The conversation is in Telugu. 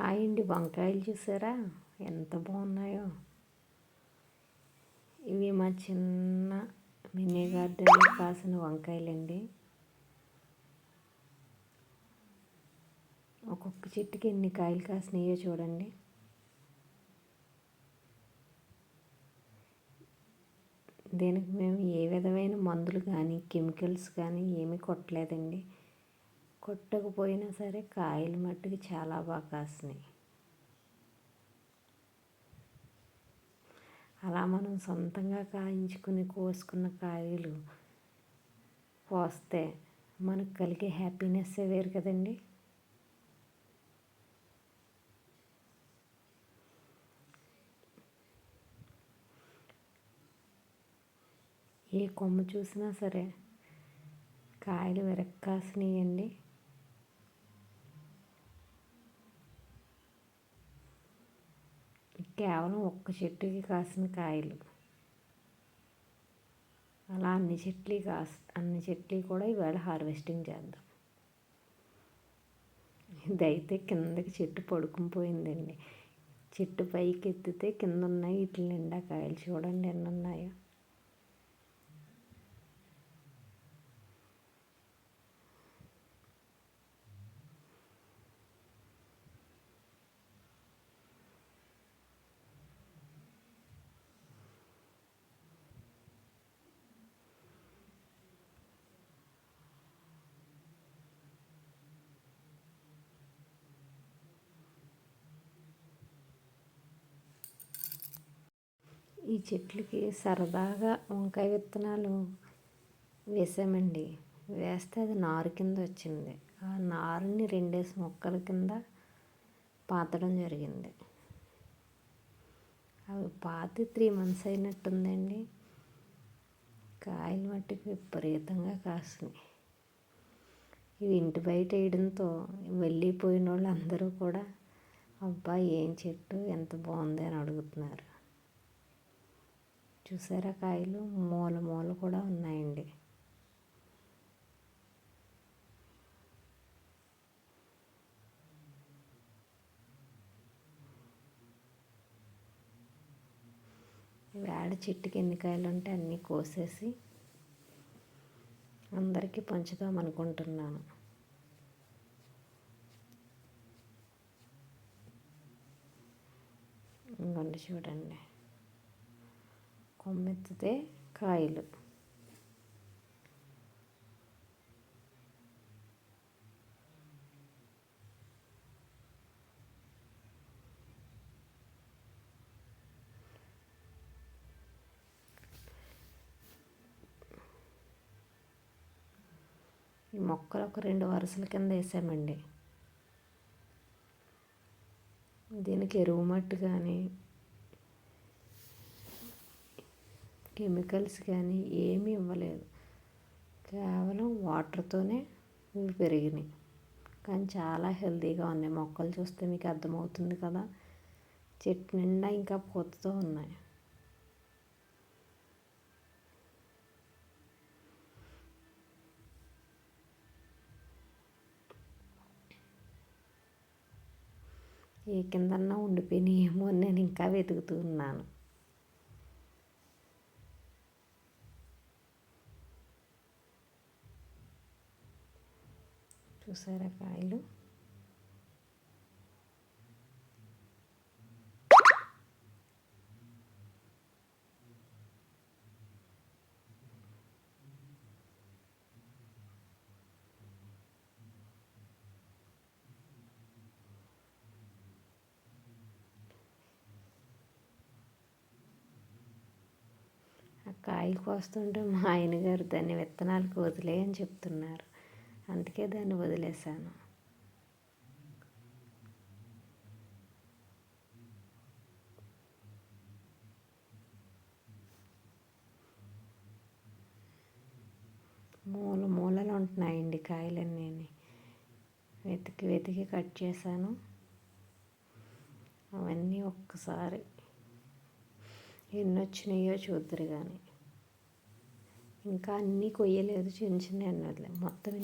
హాయ్ అండి వంకాయలు చూసారా? ఎంత బాగున్నాయో. ఇవి మా చిన్న మినీ గార్డెన్లో కాసిన వంకాయలండి. ఒక్కొక్క చెట్టుకి ఎన్ని కాయలు కాసినాయో చూడండి. దీనికి మేము ఏ విధమైన మందులు కానీ కెమికల్స్ కానీ ఏమీ కొట్టలేదండి. కొట్టకపోయినా సరే కాయలు మట్టుకు చాలా బాగా కాసినాయి. అలా మనం సొంతంగా కాయించుకుని కోసుకున్న కాయలు కోస్తే మనకు కలిగే హ్యాపీనెస్ వేరు కదండి. ఏ కొమ్మ చూసినా సరే కాయలు విరక్కాసినాయండి. కేవలం ఒక్క చెట్టుకి కాసిన కాయలు అలా అన్ని చెట్లు కాస్ అన్ని చెట్లు కూడా ఇవాళ హార్వెస్టింగ్ చేద్దాం ఇదైతే కిందకి చెట్టు పడుకుని పోయిందండి చెట్టు పైకి ఎత్తితే కింద ఉన్నాయి వీటి నిండా కాయలు చూడండి ఎన్ని ఉన్నాయో ఈ చెట్లకి సరదాగా వంకాయ విత్తనాలు వేసామండి. వేస్తే అది నారు కింద వచ్చింది. ఆ నారుని రెండేసి మొక్కల కింద పాతడం జరిగింది. అవి పాతి త్రీ మంత్స్ అయినట్టుందండి. కాయలు మట్టికి విపరీతంగా కాసినాయి. ఇవి ఇంటి బయట వేయడంతో వెళ్ళిపోయిన వాళ్ళు అందరూ కూడా అబ్బా ఏం చెట్టు? ఎంత బాగుంది? అని అడుగుతున్నారు. చూసారా కాయలు? మూల మూల కూడా ఉన్నాయండి. వేడ చెట్టుకి ఎన్ని కాయలు ఉంటే అన్నీ కోసేసి అందరికీ పంచుదాం అనుకుంటున్నాను. ఇంకొండి చూడండి. కొమ్మెత్తితే కాయలు ఈ మొక్కలు ఒక రెండు వరుసల కింద వేసామండి. దీనికి ఎరువు మట్టి కానీ కెమికల్స్ కానీ ఏమీ ఇవ్వలేదు. కేవలం వాటర్తోనే ఇవి పెరిగినాయి. కానీ చాలా హెల్తీగా ఉన్నాయి. మొక్కలు చూస్తే మీకు అర్థమవుతుంది కదా. చెట్టు నిండా ఇంకా పూతతో ఉన్నాయి. ఏ కిందన్నా ఉండిపోయినాయేమో నేను ఇంకా వెతుకుతూ ఉన్నాను. చూసారా కాయలు? కాయలు కోస్తుంటే మా ఆయన గారు దాన్ని విత్తనాలు వదిలే అని చెప్తున్నారు. అందుకే దాన్ని వదిలేశాను. మూల మూలలు ఉంటున్నాయండి కాయలన్నీ. వెతికి వెతికి కట్ చేశాను. అవన్నీ ఒక్కసారి ఎన్ని వచ్చినాయో చూద్దరు కానీ ఇంకా అన్నీ కొయ్యలేదు చిన్న చిన్న అన్నది మొత్తం